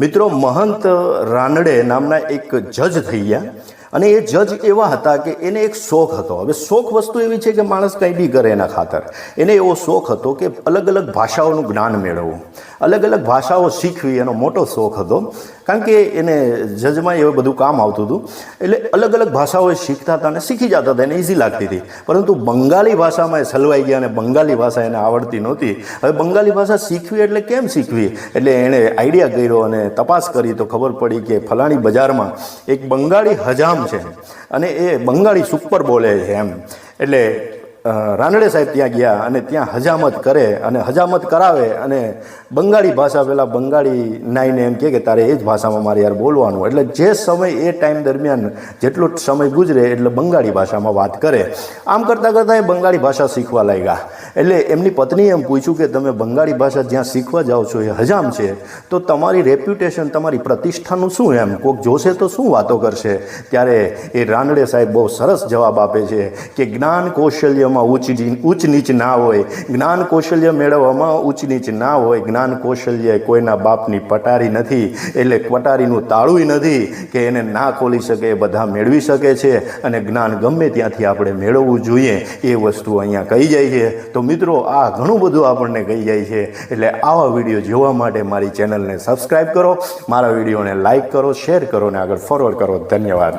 મિત્રો, મહંત રાનડે નામના એક જજ થઈ ગયા અને એ જજ એવા હતા કે એને એક શોખ હતો. હવે શોખ વસ્તુ એવી છે કે માણસ કંઈ બી કરે એના ખાતર. એને એવો શોખ હતો કે અલગ અલગ ભાષાઓનું જ્ઞાન મેળવવું. અલગ અલગ ભાષાઓ શીખવી એનો મોટો શોખ હતો. કારણ કે એને જજમાં એવું બધું કામ આવતું હતું. એટલે અલગ અલગ ભાષાઓ શીખતા હતા અને શીખી જતા હતા, એને ઇઝી લાગતી હતી. પરંતુ બંગાળી ભાષામાં એ સલવાઈ ગયા અને બંગાળી ભાષા એને આવડતી નહોતી. હવે બંગાળી ભાષા શીખવી એટલે કેમ શીખવી? એટલે એણે આઈડિયા કર્યો અને તપાસ કરી તો ખબર પડી કે ફલાણી બજારમાં એક બંગાળી હજામ છે. અને એ બંગાળી સુપર બોલે છે એમ. એટલે રાનડે સાહેબ ત્યાં ગયા અને ત્યાં હજામત કરે અને હજામત કરાવે અને બંગાળી ભાષા પેલા બંગાળી નાઈને એમ કહે કે તારે એ જ ભાષામાં મારે યાર બોલવાનું. એટલે જે સમય એ ટાઈમ દરમિયાન જેટલો સમય ગુજરે એટલે બંગાળી ભાષામાં વાત કરે. આમ કરતાં કરતાં એ બંગાળી ભાષા શીખવા લાગ્યા. એટલે એમની પત્નીએ એમ પૂછ્યું કે તમે બંગાળી ભાષા જ્યાં શીખવા જાઓ છો એ હજામ છે, તો તમારી રેપ્યુટેશન તમારી પ્રતિષ્ઠાનું શું એમ? કોક જોશે તો શું વાતો કરશે? ત્યારે એ રાનડે સાહેબ બહુ સરસ જવાબ આપે છે કે જ્ઞાન કૌશલ્યમાં ઉચ્ચ ઉચ્ચ નીચ ના હોય. જ્ઞાન કૌશલ્ય મેળવવામાં ઉચ્ચ નીચ ના હોય. જ્ઞાન કૌશલ્ય કોઈના બાપની પટારી નથી, એટલે પટારીનું તાળું નથી કે એને ના ખોલી શકે, બધા મેળવી શકે છે. અને જ્ઞાન ગમે ત્યાંથી આપણે મેળવવું જોઈએ. એ વસ્તુ અહીંયા કહી જાય છે. તો મિત્રો, આ ઘણું બધું આપણને કહી જાય છે. એટલે આવા વીડિયો જોવા માટે મારી ચેનલને સબસ્ક્રાઈબ કરો, મારા વિડીયોને લાઇક કરો શેર કરો અને આગળ ફોરવર્ડ કરો. ધન્યવાદ.